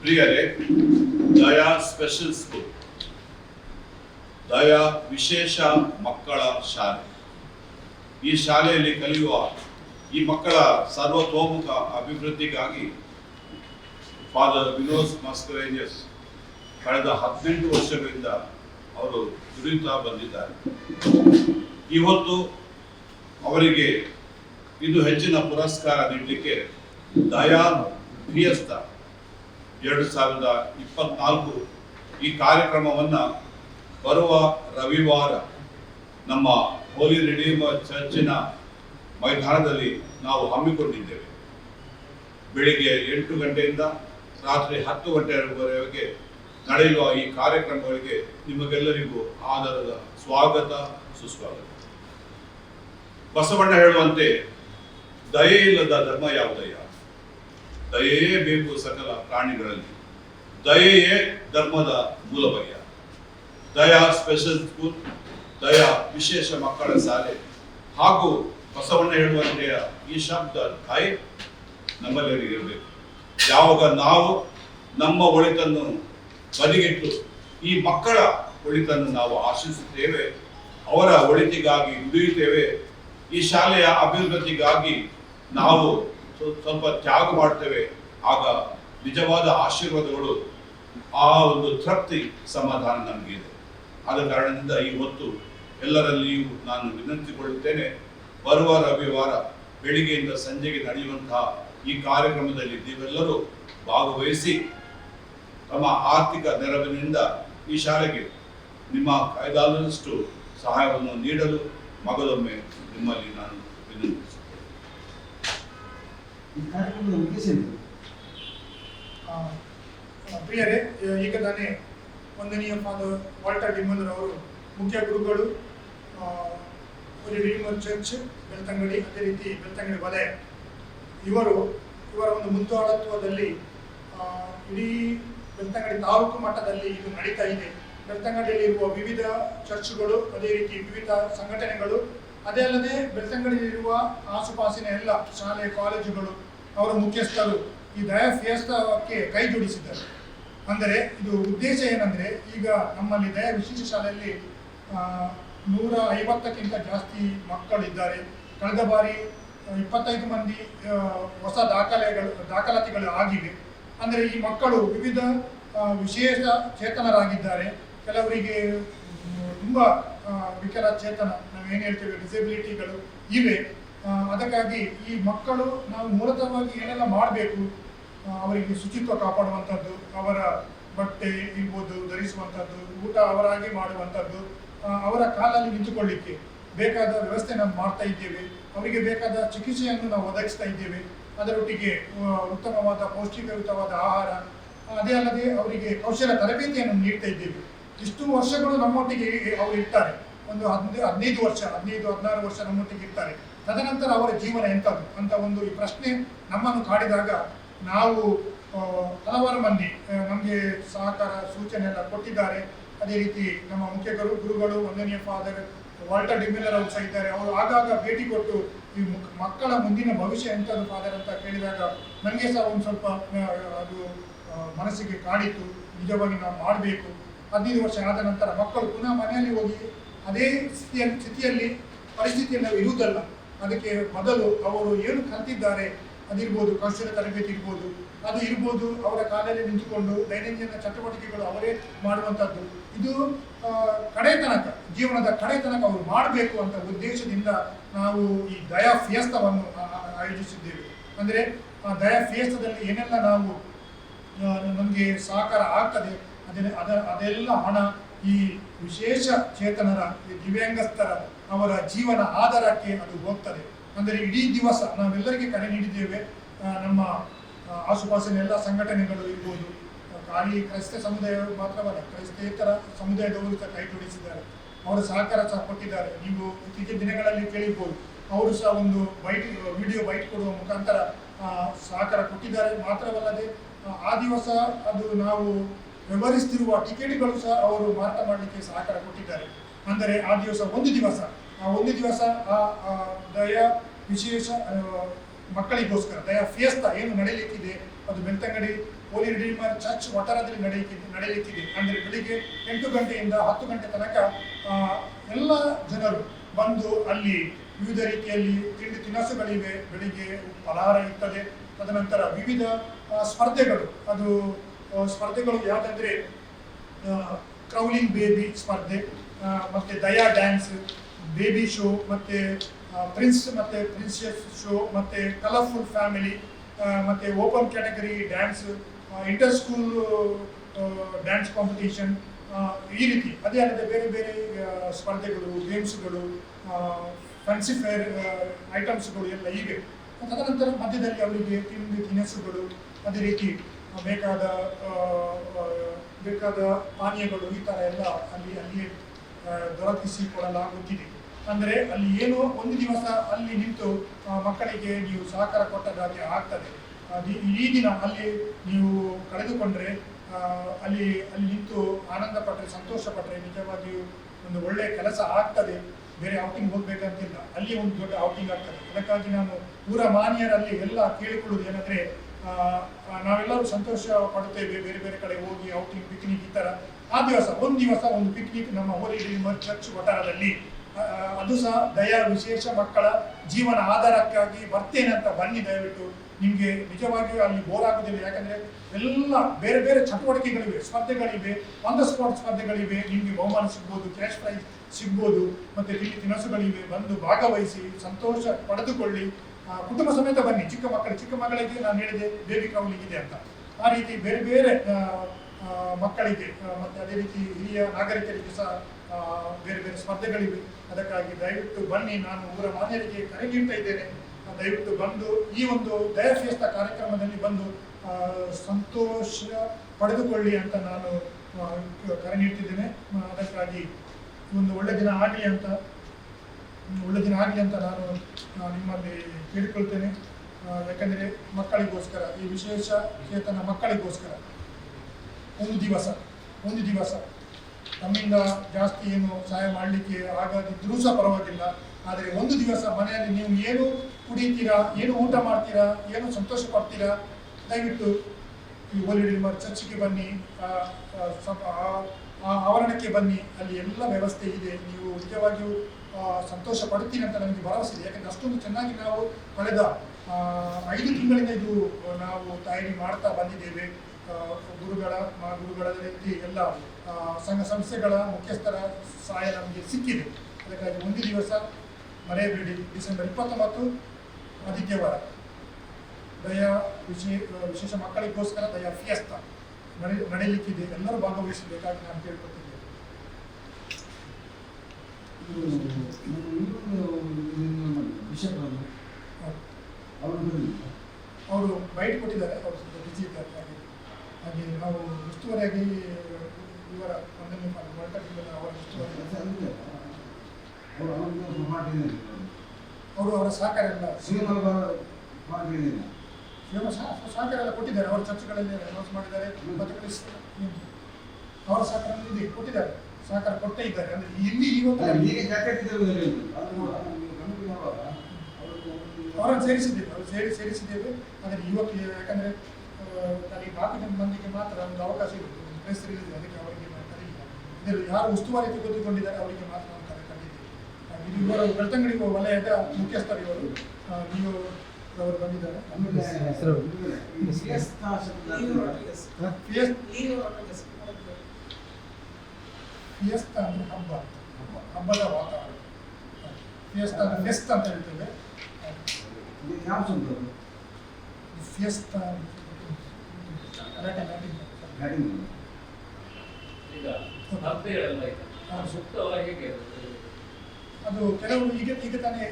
ಪ್ರಿಯರೇ ದಯಾ special school ದಯಾ ವಿಶೇಷ ಮಕ್ಕಳ ಶಾಲೆ ಈ ಶಾಲೆಯಲ್ಲಿ ಕಲಿಯುವ ಈ ಮಕ್ಕಳ ಸರ್ವತೋಮುಖ ಅಭಿವೃದ್ಧಿಗಾಗಿ ಫಾದರ್ ವಿನೋದ್ ಮಾಸ್ಕರೇಜಸ್ ಕಳೆದ ಹದಿನೆಂಟು ವರ್ಷಗಳಿಂದ ಅವರು ದುಡಿಯುತ್ತಾ ಬಂದಿದ್ದಾರೆ. ಇವತ್ತು ಅವರಿಗೆ ಇದು ಹೆಚ್ಚಿನ ಪುರಸ್ಕಾರ ನೀಡಲಿಕ್ಕೆ ದಯಾ ಫಿಯಸ್ತ ಎರಡು ಸಾವಿರದ ಇಪ್ಪತ್ನಾಲ್ಕು ಈ ಕಾರ್ಯಕ್ರಮವನ್ನು ಬರುವ ರವಿವಾರ ನಮ್ಮ ಹೋಲಿ ರಿಡೀಮ ಚರ್ಚಿನ ಮೈದಾನದಲ್ಲಿ ನಾವು ಹಮ್ಮಿಕೊಂಡಿದ್ದೇವೆ. ಬೆಳಿಗ್ಗೆ ಎಂಟು ಗಂಟೆಯಿಂದ ರಾತ್ರಿ ಹತ್ತು ಗಂಟೆಯವರೆಗೆ ನಡೆಯುವ ಈ ಕಾರ್ಯಕ್ರಮಗಳಿಗೆ ನಿಮಗೆಲ್ಲರಿಗೂ ಆಧಾರದ ಸ್ವಾಗತ, ಸುಸ್ವಾಗತ. ಬಸವಣ್ಣ ಹೇಳುವಂತೆ ದಯೆ ಇಲ್ಲದ ಧರ್ಮ ಯಾವುದಯ್ಯ? ದಯೆಯೇ ಬೇಕು ಸಕಲ ಪ್ರಾಣಿಗಳಲ್ಲಿ. ದಯೆಯೇ ಧರ್ಮದ ಮೂಲಭಯ ದಯಾ ಸ್ಪೆಷಲ್ ಸ್ಕೂಲ್ ದಯಾ ವಿಶೇಷ ಮಕ್ಕಳ ಶಾಲೆ ಹಾಗೂ ಬಸವಣ್ಣ ಹೇಳುವಂತೆಯ ಈ ಶಬ್ದ ದಯ ನಮ್ಮಲ್ಲರಿಗೆ ಇರಬೇಕು. ಯಾವಾಗ ನಾವು ನಮ್ಮ ಒಳಿತನ್ನು ಬದಿಗಿಟ್ಟು ಈ ಮಕ್ಕಳ ಒಳಿತನ್ನು ನಾವು ಆಶಿಸುತ್ತೇವೆ, ಅವರ ಒಳಿತಿಗಾಗಿ ದುಡಿಯುತ್ತೇವೆ, ಈ ಶಾಲೆಯ ಅಭಿವೃದ್ಧಿಗಾಗಿ ನಾವು ಸ್ವಲ್ಪ ತ್ಯಾಗ ಮಾಡ್ತೇವೆ. ಆಗ ನಿಜವಾದ ಆಶೀರ್ವಾದಗಳು ಆ ಒಂದು ತೃಪ್ತಿ ಸಮಾಧಾನ ನಮಗಿದೆ ಆದ ಕಾರಣದಿಂದ ಈ ಹೊತ್ತು ಎಲ್ಲರಲ್ಲಿಯೂ ನಾನು ವಿನಂತಿಕೊಳ್ಳುತ್ತೇನೆ, ಬರುವ ರವಿವಾರ ಬೆಳಿಗ್ಗೆಯಿಂದ ಸಂಜೆಗೆ ನಡೆಯುವಂತಹ ಈ ಕಾರ್ಯಕ್ರಮದಲ್ಲಿ ನೀವೆಲ್ಲರೂ ಭಾಗವಹಿಸಿ ತಮ್ಮ ಆರ್ಥಿಕ ನೆರವಿನಿಂದ ಈ ಶಾಲೆಗೆ ನಿಮ್ಮ ಕಾಯ್ದಾದಷ್ಟು ಸಹಾಯವನ್ನು ನೀಡಲು ಮಗದೊಮ್ಮೆ ನಿಮ್ಮಲ್ಲಿ ನಾನು ವಿನಂತಿಸುತ್ತೇನೆ. ಈ ಕಾರ್ಯಕ್ರಮದ ಉದ್ದೇಶ ಪ್ರಿಯರೇ ಈಗ ತಾನೇ ವಂದನೀಯ ಫಾದರ್ ವಾಲ್ಟರ್ ಡಿಮಲ್ಲರ್ ಅವರು ಮುಖ್ಯ ಗುರುಗಳು ಚರ್ಚ್ ಬೆಳ್ತಂಗಡಿ ಅದೇ ರೀತಿ ಬೆಳ್ತಂಗಡಿ ವಲಯ. ಇವರು ಇವರ ಒಂದು ಮುಂದಾಳತ್ವದಲ್ಲಿ ಆ, ಇಡೀ ಬೆಳ್ತಂಗಡಿ ತಾಲೂಕು ಮಟ್ಟದಲ್ಲಿ ಇದು ನಡೀತಾ ಇದೆ. ಬೆಳ್ತಂಗಡಿಯಲ್ಲಿ ಇರುವ ವಿವಿಧ ಚರ್ಚ್ಗಳು ಅದೇ ರೀತಿ ವಿವಿಧ ಸಂಘಟನೆಗಳು ಅದೇ ಅಲ್ಲದೆ ಬೆಳ್ತಂಗಡಿಯಲ್ಲಿರುವ ಆಸುಪಾಸಿನ ಎಲ್ಲ ಶಾಲೆ, ಕಾಲೇಜುಗಳು, ಅವರ ಮುಖ್ಯಸ್ಥರು ಈ ದಯಾ ಫಿಯಸ್ತಕ್ಕೆ ಕೈ ಜೋಡಿಸಿದ್ದಾರೆ. ಅಂದರೆ ಇದು ಉದ್ದೇಶ ಏನಂದ್ರೆ ಈಗ ನಮ್ಮಲ್ಲಿ ದಯಾ ವಿಶೇಷ ಶಾಲೆಯಲ್ಲಿ ನೂರ ಐವತ್ತಕ್ಕಿಂತ ಜಾಸ್ತಿ ಮಕ್ಕಳಿದ್ದಾರೆ ಕಳೆದ ಬಾರಿ ಇಪ್ಪತ್ತೈದು ಮಂದಿ ಹೊಸ ದಾಖಲೆಗಳು, ದಾಖಲಾತಿಗಳು ಆಗಿವೆ. ಅಂದರೆ ಈ ಮಕ್ಕಳು ವಿವಿಧ ವಿಶೇಷ ಚೇತನರಾಗಿದ್ದಾರೆ. ಕೆಲವರಿಗೆ ತುಂಬ ವಿಕಲ ವಿಕಲಚೇತನ ಏನು ಹೇಳ್ತೇವೆ ಡಿಸೆಬಿಲಿಟಿಗಳು ಇವೆ. ಅದಕ್ಕಾಗಿ ಈ ಮಕ್ಕಳು ನಾವು ಮೂಲತಃವಾಗಿ ಏನೆಲ್ಲ ಮಾಡಬೇಕು ಅವರಿಗೆ ಶುಚಿತ್ವ ಕಾಪಾಡುವಂಥದ್ದು, ಅವರ ಬಟ್ಟೆ ಇರ್ಬೋದು, ಧರಿಸುವಂಥದ್ದು, ಊಟ ಅವರಾಗಿ ಮಾಡುವಂಥದ್ದು ಅವರ ಕಾಲಲ್ಲಿ ನಿಂತುಕೊಳ್ಳಿಕ್ಕೆ ಬೇಕಾದ ವ್ಯವಸ್ಥೆ ನಾವು ಮಾಡ್ತಾ ಇದ್ದೇವೆ. ಅವರಿಗೆ ಬೇಕಾದ ಚಿಕಿತ್ಸೆಯನ್ನು ನಾವು ಒದಗಿಸ್ತಾ ಇದ್ದೇವೆ. ಅದರೊಟ್ಟಿಗೆ ಉತ್ತಮವಾದ ಪೌಷ್ಟಿಕಯುತವಾದ ಆಹಾರ, ಅದೇ ಅಲ್ಲದೆ ಅವರಿಗೆ ಕೌಶಲ ತರಬೇತಿಯನ್ನು ನೀಡ್ತಾ ಇದ್ದೇವೆ. ಇಷ್ಟು ವರ್ಷಗಳು ನಮ್ಮೊಟ್ಟಿಗೆ ಅವರು ಇರ್ತಾರೆ. ಒಂದು ಹದಿನೈದು ಹದಿನೈದು ವರ್ಷ, ಹದಿನೈದು, ಹದಿನಾರು ವರ್ಷ ನಮ್ಮೊಟ್ಟಿಗೆ ಇರ್ತಾರೆ. ತದನಂತರ ಅವರ ಜೀವನ ಎಂಥದ್ದು? ಅಂತ ಒಂದು ಈ ಪ್ರಶ್ನೆ ನಮ್ಮನ್ನು ಕಾಡಿದಾಗ ನಾವು ಹಲವಾರು ಮಂದಿ ನಮಗೆ ಸಹಕಾರ, ಸೂಚನೆ ಎಲ್ಲ ಕೊಟ್ಟಿದ್ದಾರೆ. ಅದೇ ರೀತಿ ನಮ್ಮ ಮುಖ್ಯಗಳು ಗುರುಗಳು ಒಂದನೆಯ ಫಾದರ್ ವಾಲ್ಟರ್ ಡಿಮಿಲರ್ ಅವರು ಸಹ ಇದ್ದಾರೆ. ಅವರು ಆಗಾಗ ಭೇಟಿ ಕೊಟ್ಟು ಈ ಮುಕ್- ಮಕ್ಕಳ ಮುಂದಿನ ಭವಿಷ್ಯ ಎಂಥದ್ದು ಫಾದರ್ ಅಂತ ಕೇಳಿದಾಗ ನನಗೆ ಸಹ ಒಂದು ಸ್ವಲ್ಪ ಅದು ಮನಸ್ಸಿಗೆ ಕಾಡಿತು ನಿಜವಾಗಿ ನಾವು ಮಾಡಬೇಕು. ಹದಿನೈದು ವರ್ಷ ಆದ ನಂತರ ಮಕ್ಕಳು ಪುನಃ ಮನೆಯಲ್ಲಿ ಹೋಗಿ ಅದೇ ಸ್ಥಿತಿಯ ಸ್ಥಿತಿಯಲ್ಲಿ ಪರಿಸ್ಥಿತಿಯಲ್ಲಿ ನಾವು ಇರುವುದಲ್ಲ, ಅದಕ್ಕೆ ಮೊದಲು ಅವರು ಏನು ಕಲ್ತಿದ್ದಾರೆ ಅದಿರ್ಬೋದು ಕೌಶಲ ತರಬೇತಿ ಇರ್ಬೋದು, ಅದು ಇರ್ಬೋದು ಅವರ ಕಾಲಲ್ಲಿ ನಿಂತುಕೊಂಡು ದೈನಂದಿನ ಚಟುವಟಿಕೆಗಳು ಅವರೇ ಮಾಡುವಂಥದ್ದು. ಇದು ಕಡೆ ತನಕ ಜೀವನದ ಕಡೆ ತನಕ ಅವರು ಮಾಡಬೇಕು ಅಂತ ಉದ್ದೇಶದಿಂದ ನಾವು ಈ ದಯಾ ಫಿಯಸ್ತವನ್ನು ಆಯೋಜಿಸಿದ್ದೇವೆ. ಅಂದರೆ ಆ ದಯಾ ಫಿಯಸ್ತದಲ್ಲಿ ಏನೆಲ್ಲ ನಾವು ನಮಗೆ ಸಹಕಾರ ಆಗ್ತದೆ, ಅದೇ ಅದ ಅದೆಲ್ಲ ಹಣ ಈ ವಿಶೇಷ ಚೇತನರ ದಿವ್ಯಾಂಗಸ್ಥರ ಅವರ ಜೀವನ ಆಧಾರಕ್ಕೆ ಅದು ಹೋಗ್ತದೆ. ಅಂದರೆ ಇಡೀ ದಿವಸ ನಾವೆಲ್ಲರಿಗೆ ಕರೆ ನೀಡಿದ್ದೇವೆ. ನಮ್ಮ ಆಸುಪಾಸಿನ ಎಲ್ಲ ಸಂಘಟನೆಗಳು ಇರ್ಬೋದು. ಖಾಲಿ ಕ್ರೈಸ್ತ ಸಮುದಾಯ ಮಾತ್ರವಲ್ಲ, ಕ್ರೈಸ್ತೇತರ ಸಮುದಾಯದವರು ಸಹ ಕೈ ಜೋಡಿಸಿದ್ದಾರೆ. ಅವರ ಸಹಕಾರ ಸಹ ಕೊಟ್ಟಿದ್ದಾರೆ. ನೀವು ಇತ್ತೀಚಿನ ದಿನಗಳಲ್ಲಿ ಕೇಳಿರ್ಬೋದು. ಅವರು ಸಹ ಒಂದು ಬೈಟ್ ವಿಡಿಯೋ ಬೈಟ್ ಕೊಡುವ ಮುಖಾಂತರ ಸಹಕಾರ ಕೊಟ್ಟಿದ್ದಾರೆ. ಮಾತ್ರವಲ್ಲದೆ ಆ ದಿವಸ ಅದು ನಾವು ವ್ಯವಹರಿಸ್ತಿರುವ ಟಿಕೆಟ್ಗಳು ಸಹ ಅವರು ಮಾರಾಟ ಮಾಡಲಿಕ್ಕೆ ಸಹಕಾರ ಕೊಟ್ಟಿದ್ದಾರೆ. ಅಂದರೆ ಆ ದಿವಸ ಒಂದು ದಿವಸ, ಆ ಒಂದು ದಿವಸ ಆ ದಯ ವಿಶೇಷ ಮಕ್ಕಳಿಗೋಸ್ಕರ, ದಯಾ ಫಿಯಸ್ತಾ ಏನು ನಡೆಯಲಿಕ್ಕಿದೆ, ಅದು ಬೆಳ್ತಂಗಡಿ ಹೋಲಿ ರಿಡೀಮರ್ ಚರ್ಚ್ ವಠಾರದಲ್ಲಿ ನಡೆಯಲಿಕ್ಕಿದೆ ನಡೆಯಲಿಕ್ಕಿದೆ. ಅಂದರೆ ಬೆಳಿಗ್ಗೆ ಎಂಟು ಗಂಟೆಯಿಂದ ಹತ್ತು ಗಂಟೆ ತನಕ ಎಲ್ಲ ಜನರು ಬಂದು ಅಲ್ಲಿ ವಿವಿಧ ರೀತಿಯಲ್ಲಿ ತಿಂಡಿ ತಿನಿಸುಗಳಿವೆ. ಬೆಳಿಗ್ಗೆ ಫಲಹಾರ ಇರ್ತದೆ. ತದನಂತರ ವಿವಿಧ ಸ್ಪರ್ಧೆಗಳು. ಅದು ಸ್ಪರ್ಧೆಗಳು ಯಾವುದಂದ್ರೆ ಕ್ರೌಲಿಂಗ್ ಬೇಬಿ ಸ್ಪರ್ಧೆ ಮತ್ತೆ ದಯಾ ಡ್ಯಾನ್ಸ್ ಬೇಬಿ ಶೋ ಮತ್ತೆ ಪ್ರಿನ್ಸ್ ಮತ್ತೆ ಪ್ರಿನ್ಸೆಸ್ ಶೋ ಮತ್ತೆ ಕಲರ್ಫುಲ್ ಫ್ಯಾಮಿಲಿ ಮತ್ತೆ open category dance inter school dance competition ಈ ರೀತಿ. ಅದೇ ಅಲ್ಲದೆ ಬೇರೆ ಬೇರೆ ಸ್ಪರ್ಧೆಗಳು ಗೇಮ್ಸ್ಗಳು ಫ್ಯಾನ್ಸಿ ಫೇರ್ ಐಟಮ್ಸ್ಗಳು ಎಲ್ಲ ಇವೆ. ತದನಂತರ ಮಧ್ಯದಲ್ಲಿ ಅವರಿಗೆ ತಿಂಡಿ ತಿನಿಸುಗಳು, ಅದೇ ರೀತಿ ಬೇಕಾದ ಬೇಕಾದ ಪಾನೀಯಗಳು ಈ ಥರ ಎಲ್ಲ ಅಲ್ಲಿ ದೊರಕಿಸಿಕೊಡಲಾಗುತ್ತಿದೆ ದೊರಕಿಸಿ ಕೊಡಲಾಗುತ್ತಿದೆ. ಅಂದರೆ ಅಲ್ಲಿ ಏನು ಒಂದು ದಿವಸ ಅಲ್ಲಿ ನಿಂತು ಮಕ್ಕಳಿಗೆ ನೀವು ಸಹಕಾರ ಕೊಟ್ಟದಾಗಿ ಆಗ್ತದೆ. ಈ ದಿನ ಅಲ್ಲಿ ನೀವು ಕಳೆದುಕೊಂಡ್ರೆ ಅಲ್ಲಿ ಅಲ್ಲಿ ನಿಂತು ಆನಂದ ಪಟ್ಟರೆ ಸಂತೋಷ ಪಟ್ಟರೆ ನಿಜವಾಗಿಯೂ ಒಂದು ಒಳ್ಳೆಯ ಕೆಲಸ ಆಗ್ತದೆ. ಬೇರೆ ಔಟಿಂಗ್ ಹೋಗ್ಬೇಕಂತಿಲ್ಲ. ಅಲ್ಲಿ ಒಂದು ದೊಡ್ಡ ಔಟಿಂಗ್ ಆಗ್ತದೆ. ಅದಕ್ಕಾಗಿ ನಾನು ಊರ ಮಾನ್ಯರಲ್ಲಿ ಎಲ್ಲ ಕೇಳಿಕೊಳ್ಳುವುದು ಏನಂದ್ರೆ ನಾವೆಲ್ಲರೂ ಸಂತೋಷ ಪಡುತ್ತೇವೆ ಬೇರೆ ಬೇರೆ ಕಡೆ ಹೋಗಿ ಔಟಿಂಗ್ ಪಿಕ್ನಿಕ್ ಈ ಥರ ಆ ದಿವಸ, ಒಂದು ದಿವಸ ಒಂದು ಪಿಕ್ನಿಕ್ ನಮ್ಮ ಹೋಲಿ ಡಿಮರ್ ಚರ್ಚ್ ವಠಾರದಲ್ಲಿ. ಅದು ಸಹ ದಯಾ ವಿಶೇಷ ಮಕ್ಕಳ ಜೀವನ ಆಧಾರಕ್ಕಾಗಿ ಬರ್ತೇನೆ ಅಂತ ಬನ್ನಿ ದಯವಿಟ್ಟು. ನಿಮಗೆ ನಿಜವಾಗಿಯೂ ಅಲ್ಲಿ ಬೋರ್ ಆಗುದಿಲ್ಲ. ಯಾಕಂದ್ರೆ ಎಲ್ಲ ಬೇರೆ ಬೇರೆ ಚಟುವಟಿಕೆಗಳಿವೆ, ಸ್ಪರ್ಧೆಗಳಿವೆ ಆನ್ ದ ಸ್ಪರ್ಧೆಗಳಿವೆ. ನಿಮಗೆ ಬಹುಮಾನ ಸಿಗ್ಬೋದು ಕ್ಯಾಶ್ ಪ್ರೈಸ್ ಸಿಗ್ಬೋದು, ಮತ್ತೆ ತಿಂಡಿ ತಿನಿಸುಗಳಿವೆ. ಬಂದು ಭಾಗವಹಿಸಿ, ಸಂತೋಷ ಪಡೆದುಕೊಳ್ಳಿ. ಕುಟುಂಬ ಸಮೇತ ಬನ್ನಿ. ಚಿಕ್ಕ ಮಕ್ಕಳು, ಚಿಕ್ಕ ಮಕ್ಕಳಿಗೆ ನಾನು ಹೇಳಿದೆ ಬೇಬಿ ಕೌಲಿಂಗ್ ಇದೆ ಅಂತ. ಆ ರೀತಿ ಬೇರೆ ಬೇರೆ ಮಕ್ಕಳಿಗೆ ಮತ್ತೆ ಅದೇ ರೀತಿ ಹಿರಿಯ ನಾಗರಿಕರಿಗೆ ಸಹ ಬೇರೆ ಬೇರೆ ಸ್ಪರ್ಧೆಗಳಿವೆ. ಅದಕ್ಕಾಗಿ ದಯವಿಟ್ಟು ಬನ್ನಿ. ನಾನು ಊರ ಮಾನ್ಯರಿಗೆ ಕರೆ ನೀಡ್ತಾ ಇದ್ದೇನೆ. ದಯವಿಟ್ಟು ಬಂದು ಈ ಒಂದು ದಯಫಿಯಸ್ತ ಕಾರ್ಯಕ್ರಮದಲ್ಲಿ ಬಂದು ಸಂತೋಷ ಪಡೆದುಕೊಳ್ಳಿ ಅಂತ ನಾನು ಕರೆ ನೀಡ್ತಿದ್ದೇನೆ. ಅದಕ್ಕಾಗಿ ಒಂದು ಒಳ್ಳೆ ದಿನ ಆಗಲಿ ಅಂತ ಒಳ್ಳೆ ದಿನ ಆಗಲಿ ಅಂತ ನಾನು ನಿಮ್ಮಲ್ಲಿ ಕೇಳಿಕೊಳ್ತೇನೆ. ಯಾಕಂದರೆ ಮಕ್ಕಳಿಗೋಸ್ಕರ, ಈ ವಿಶೇಷ ಚೇತನ ಮಕ್ಕಳಿಗೋಸ್ಕರ, ಒಂದು ದಿವಸ ಒಂದು ದಿವಸ ನಮ್ಮಿಂದ ಜಾಸ್ತಿ ಏನು ಸಹಾಯ ಮಾಡಲಿಕ್ಕೆ ಆಗದಿದ್ರೂ ಸಹ ಪರವಾಗಿಲ್ಲ. ಆದರೆ ಒಂದು ದಿವಸ ಮನೆಯಲ್ಲಿ ನೀವು ಏನು ಕುಡಿತೀರಾ, ಏನು ಊಟ ಮಾಡ್ತೀರಾ, ಏನು ಸಂತೋಷ ಪಡ್ತೀರಾ, ದಯವಿಟ್ಟು ಈ ಓಲಿಡಿಮರ್ ಚರ್ಚ್ಗೆ ಬನ್ನಿ. ಆವರಣಕ್ಕೆ ಬನ್ನಿ. ಅಲ್ಲಿ ಎಲ್ಲ ವ್ಯವಸ್ಥೆ ಇದೆ. ನೀವು ನಿಜವಾಗಿಯೂ ಆ, ಸಂತೋಷ ಪಡ್ತೀನಿ ಅಂತ ನನಗೆ ಭರವಸೆ ಇದೆ. ಯಾಕಂದ್ರೆ ಅಷ್ಟೊಂದು ಚೆನ್ನಾಗಿ ನಾವು ಕಳೆದ ಆ, ಐದು ತಿಂಗಳಿಂದ ಇದು ನಾವು ತಯಾರಿ ಮಾಡ್ತಾ ಬಂದಿದ್ದೇವೆ. ಆ, ಗುರುಗಳ ಗುರುಗಳ ರೀತಿ ಎಲ್ಲ ಆ, ಸಂಘ ಸಂಸ್ಥೆಗಳ ಮುಖ್ಯಸ್ಥರ ಸಹಾಯ ನಮಗೆ ಸಿಕ್ಕಿದೆ. ಅದಕ್ಕಾಗಿ ಒಂದು ದಿವಸ ಮರೆಯಬೇಡಿ ಡಿಸೆಂಬರ್ ಇಪ್ಪತ್ತೊಂಬತ್ತು ಆದಿತ್ಯವಾರ. ದಯಾ ವಿಶೇಷ ವಿಶೇಷ ಮಕ್ಕಳಿಗೋಸ್ಕರ ದಯಾ ಫಿಯಸ್ತ ನಡೆ ನಡೆಯಲಿಕ್ಕಿದೆ ಎಲ್ಲರೂ ಭಾಗವಹಿಸಬೇಕಾಗಿ ನಾನು ಹೌದು. ಅವರು ಬೈಟ್ ಕೊಟ್ಟಿದ್ದಾರೆ ಅವರು ಸ್ವಲ್ಪ ಬಿಜಿ ಇದ್ದಾರೆ ಹಾಗೆ ಹಾಗೆ ನಾವು ಉಸ್ತುವಾರಿಯಾಗಿ ಇವರ ಒಂದನೇ ಅವರ ಉಸ್ತುವಾರಿ. ಅವರು ಮಾಡಿದ್ದೇನೆ ಅವರು ಅವರ ಸಹಕಾರ ಎಲ್ಲ ಸಿಗಲ್ಲ ಮಾಡಿದ್ದೇನೆ ಸಹ- ಸಹಕಾರ ಎಲ್ಲ ಕೊಟ್ಟಿದ್ದಾರೆ. ಅವರ ಚರ್ಚ್ಗಳಲ್ಲಿ ಅನೌನ್ಸ್ ಮಾಡಿದ್ದಾರೆ ಮತ್ತು. ಅವರ ಸಹಕಾರ ಇದೆ ಕೊಟ್ಟಿದ್ದಾರೆ. ಸಹಕಾರ ಕೊಟ್ಟೇ ಇದ್ದಾರೆ. ಅಂದ್ರೆ ಇಲ್ಲಿ ಅವರನ್ನು ಸೇರಿಸಿದ್ದೇವೆ ಅವರು ಸೇರಿ ಸೇರಿಸಿದ್ದೇವೆ. ಆದರೆ ಇವತ್ತು ಯಾಕಂದ್ರೆ ನನಗೆ ಬಾಕಿ ನಾಲ್ಕು ಜನ ಮಂದಿಗೆ ಮಾತ್ರ ಒಂದು ಅವಕಾಶ ಇರುತ್ತೆ ಪ್ರೆಸ್ ರಿಲೀಸ್ ಅದಕ್ಕೆ ಅವರಿಗೆ ಮಾತ್ರ ಕರೆಯಿಲ್ಲ ಇದರಲ್ಲಿ ಯಾರು ಉಸ್ತುವಾರಿ ತೆಗೆದುಕೊಂಡಿದ್ದಾರೆ ಅವರಿಗೆ ಮಾತ್ರ ನಾವು ಕರೆ ಕಂಡಿದ್ದೇವೆ ಇದು ಇವರು ಬೆಳ್ತಂಗಡಿ ವಲಯದ ಮುಖ್ಯಸ್ಥರು ಇವರು. ನೀವು ಅವರು ಬಂದಿದ್ದಾರೆ. ಹೆಸರು? ಫಿಯಸ್ತ ಅಂದ್ರೆ ಹಬ್ಬ ಹಬ್ಬದ ವಾತಾವರಣ. ಫಿಯಸ್ತ ಅಂದ್ರೆ ಫೆಸ್ಟ್ ಅಂತ ಹೇಳ್ತೇವೆ. ಯಾವ ಅದು? ಫಿಯಸ್ತ? ಅದು? ಕೆಲವರು ಈಗ ಈಗ ತಾನೇ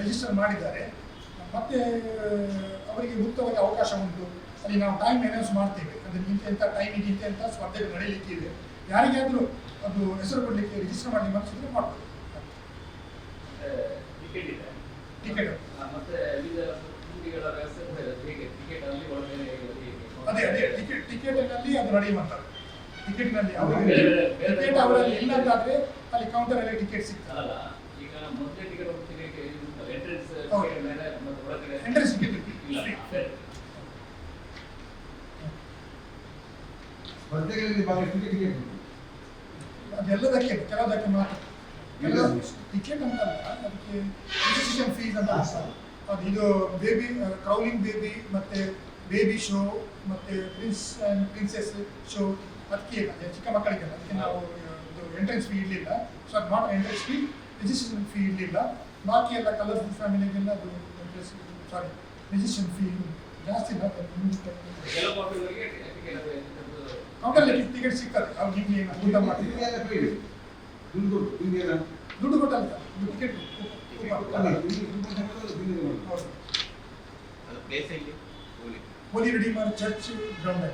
ರಿಜಿಸ್ಟರ್ ಮಾಡಿದ್ದಾರೆ. ಮತ್ತೆ ಅವರಿಗೆ ಮುಕ್ತವಾಗಿ ಅವಕಾಶ ಉಂಟು. ಅಲ್ಲಿ ನಾವು ಟೈಮ್ ಅನೌನ್ಸ್ ಮಾಡ್ತೇವೆ. ಅಂದರೆ ನಿಂತೆ ಅಂತ ಟೈಮಿಗೆ ಇದೆ ಅಂತ ಸ್ಪರ್ಧೆಗಳು ನಡೀಲಿಕ್ಕೆ ಇದೆ. ಯಾರಿಗಾದರೂ ಅದು ಹೆಸರು ಕೊಡಲಿಕ್ಕೆ ರಿಜಿಸ್ಟರ್ ಮಾಡಿ ಮನಸ್ಸಿದ್ರೆ ಮಾಡ್ಬೋದು. Ticket ticket ticket? ಅದೇ ಅದೇ. ಟಿಕೆಟ್ ಟಿಕೆಟ್ನಲ್ಲಿ ಅದು ನಡೆಯುವಂಥದ್ದು. ಟಿಕೆಟ್ನಲ್ಲಿ ಟಿಕೆಟ್ ಬೇರೆ ಟಿಕೆಟ್ ಅವರಲ್ಲಿ ಇಲ್ಲ ಅಂತಾದ್ರೆ ಅಲ್ಲಿ ಕೌಂಟರಲ್ಲಿ ಟಿಕೆಟ್ ಸಿಗ್ತದೆ. ಅಲ್ಲ ಈಗ ಮೊದಲೇ ಟಿಕೆಟ್ ಎಂಟ್ರೆನ್ಸ್ ಟೆಂಡರ್ ಸಿಕ್ಕಿತ್ತು. ಸ್ಪರ್ಧೆಗಳಲ್ಲಿ ಭಾಗವಹಿಸಲಿಕ್ಕೆ ಅದೆಲ್ಲದಕ್ಕೆ ಕೆಲವದಕ್ಕೆ ಮಾತ್ರ. ಎಲ್ಲ ಟಿಕೆಟ್ ಅಂತ ಅದಕ್ಕೆ ರಿಜಿಸ್ಟ್ರೇಷನ್ ಫೀಸ್ ಅಂತ ಅದು ಇದು ಬೇಬಿ ಕ್ರೌಲಿಂಗ್ ಬೇಬಿ ಮತ್ತೆ ಬೇಬಿ ಶೋ ಮತ್ತೆ ಪ್ರಿನ್ಸ್ ಆ್ಯಂಡ್ ಪ್ರಿನ್ಸೆಸ್ ಶೋ ಅದಕ್ಕೆ ಚಿಕ್ಕ ಮಕ್ಕಳಿಗೆಲ್ಲ ಅದಕ್ಕೆ ನಾವು ಇದು ಎಂಟ್ರೆನ್ಸ್ ಫೀ ಇರಲಿಲ್ಲ. So not entrance fee registration fee ಇರಲಿಲ್ಲ. ಬಾಕಿ ಎಲ್ಲ ಕಲರ್ಫುಲ್ ಫ್ಯಾಮಿಲಿಗೆಲ್ಲ ಅದು ಎಂಟ್ರೆನ್ಸ್ ಸಾರಿ ರಿಜಿಸ್ಟ್ರೇಷನ್ ಫೀ ಜಾಸ್ತಿ ಇಲ್ಲ ಕೆಲವು ಮಕ್ಕಳಿಗೆ ಟಿಕೆಟ್ ಅದು ಕೌಂಟರಲ್ಲಿ ಟಿಕೆಟ್ ಸಿಗ್ತದೆ ಅವ್ರು ನಿಮಗೆ ಊಟ ಇಲ್ಲಿ ಮಾಡಿ ಎಲ್ಲ ಫ್ರೀ ದುಡ್ಡು ಇಲ್ಲಿ ಎಲ್ಲ ದುಡ್ಡು ಕೊಟ್ಟಲ್ಲ ಟಿಕೆಟ್ ಅಲ್ಲ, ಇಲ್ಲಿ ದುಡ್ಡು ಕೊಟ್ಟದ್ದು ಇಲ್ಲಿ ನೋಡಿ. ಹೌದು ಅದು ಪ್ಲೇಸ್ ಎಲ್ಲಿ ಹೋಗ್ಲಿಕ್ಕೆ ಹೋಲಿ ರೆಡಿಮರ್ ಚರ್ಚ್ ಗ್ರೌಂಡ್